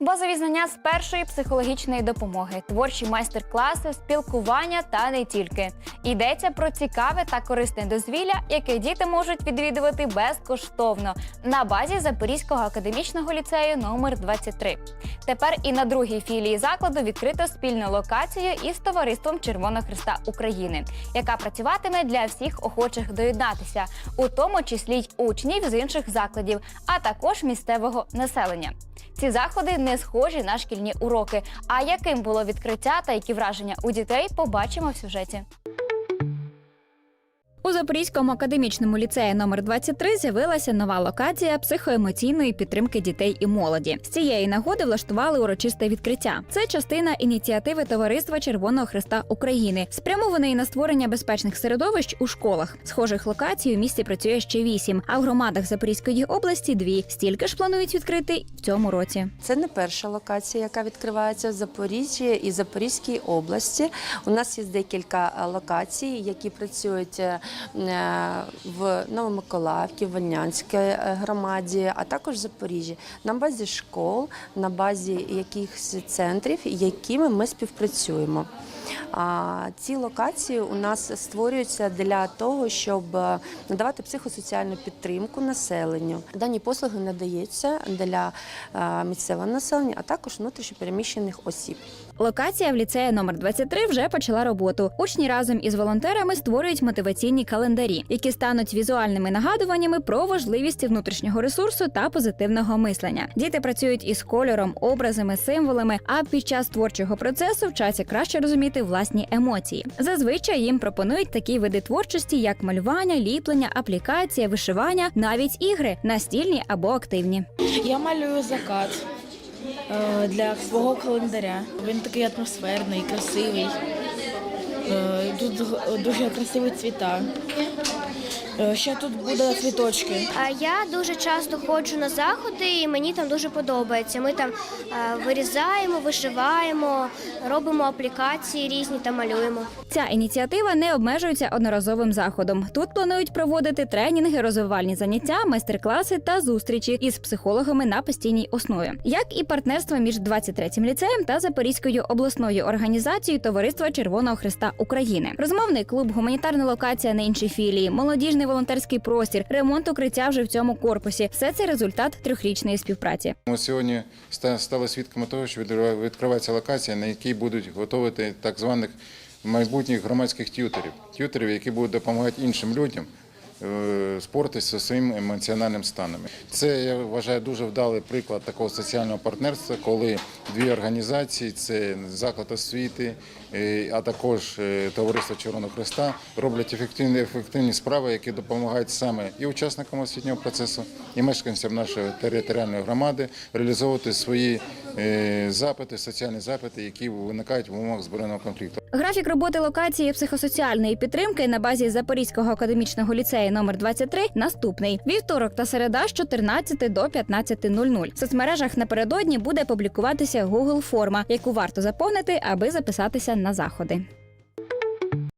Базові знання з першої психологічної допомоги, творчі майстер-класи, спілкування та не тільки. Йдеться про цікаве та корисне дозвілля, яке діти можуть відвідувати безкоштовно на базі Запорізького академічного ліцею номер 23. Тепер і на другій філії закладу відкрито спільну локацію із товариством Червоного Христа України, яка працюватиме для всіх охочих доєднатися, у тому числі й учнів з інших закладів, а також місцевого населення. Ці заходи не схожі на шкільні уроки. А яким було відкриття та які враження у дітей, побачимо в сюжеті. У Запорізькому академічному ліцеї номер 23 з'явилася нова локація психоемоційної підтримки дітей і молоді. З цієї нагоди влаштували урочисте відкриття. Це частина ініціативи Товариства Червоного Христа України, спрямованої на створення безпечних середовищ у школах. Схожих локацій у місті працює ще вісім, а в громадах Запорізької області дві. Стільки ж планують відкрити в цьому році. Це не перша локація, яка відкривається в Запоріжжі і Запорізькій області. У нас є декілька е, локацій, які працюють е, в Новомиколаївці, в Вольнянській е, громаді, а також в Запоріжжі на базі школ, на базі якихось центрів, якими ми співпрацюємо. Ці локації у нас створюються для того, щоб е, надавати психосоціальну підтримку населенню. Дані послуги надаються для е, місцевого населення, а також внутрішньопереміщених осіб. Локація в ліцеї номер 23 вже почала роботу. Учні разом із волонтерами створюють мотиваційні календарі, які стануть візуальними нагадуваннями про важливість внутрішнього ресурсу та позитивного мислення. Діти працюють із кольором, образами, символами. А під час творчого процесу вчаться краще розуміти власні емоції. Зазвичай їм пропонують такі види творчості, як малювання, ліплення, аплікація, вишивання, навіть ігри, настільні або активні. Я малюю закат для свого календаря. Він такий атмосферний, красивий. Е, Тут дуже красиві цвіта. Е, Ще тут буде цвіточки. А Я дуже часто ходжу на заходи, і мені там дуже подобається. Ми там е, вирізаємо, вишиваємо, робимо аплікації різні та малюємо. Ця ініціатива не обмежується одноразовим заходом. Тут планують проводити тренінги, розвивальні заняття, майстер-класи та зустрічі із психологами на постійній основі, як і партнерство між 23-м ліцеєм та Запорізькою обласною організацією Товариства Червоного Христа України. Розмовний клуб, гуманітарна локація на іншій філії, молодіжний волонтерський простір, ремонт укриття вже в цьому корпусі. Все це результат трьохрічної співпраці. Ми сьогодні ста- стали свідками того, що відкривається локація, на якій будуть готувати так званих майбутніх громадських т'ютерів, т'ютерів, які будуть допомагати іншим людям. Е, Спортитися зі своїм емоціональним станом. Це я вважаю дуже вдалий приклад такого соціального партнерства, коли дві організації, це заклад освіти, е, а також е, товариство Червоного Христа, роблять ефективні ефективні справи, які допомагають саме і учасникам освітнього процесу, і мешканцям нашої територіальної громади реалізовувати свої запити, соціальні запити, які виникають в умовах збройного конфлікту. Графік роботи локації психосоціальної підтримки на базі Запорізького академічного ліцею номер 23 наступний: вівторок та середа з 14 до 15.00. В соцмережах напередодні буде публікуватися Google форма, яку варто заповнити, аби записатися на заходи.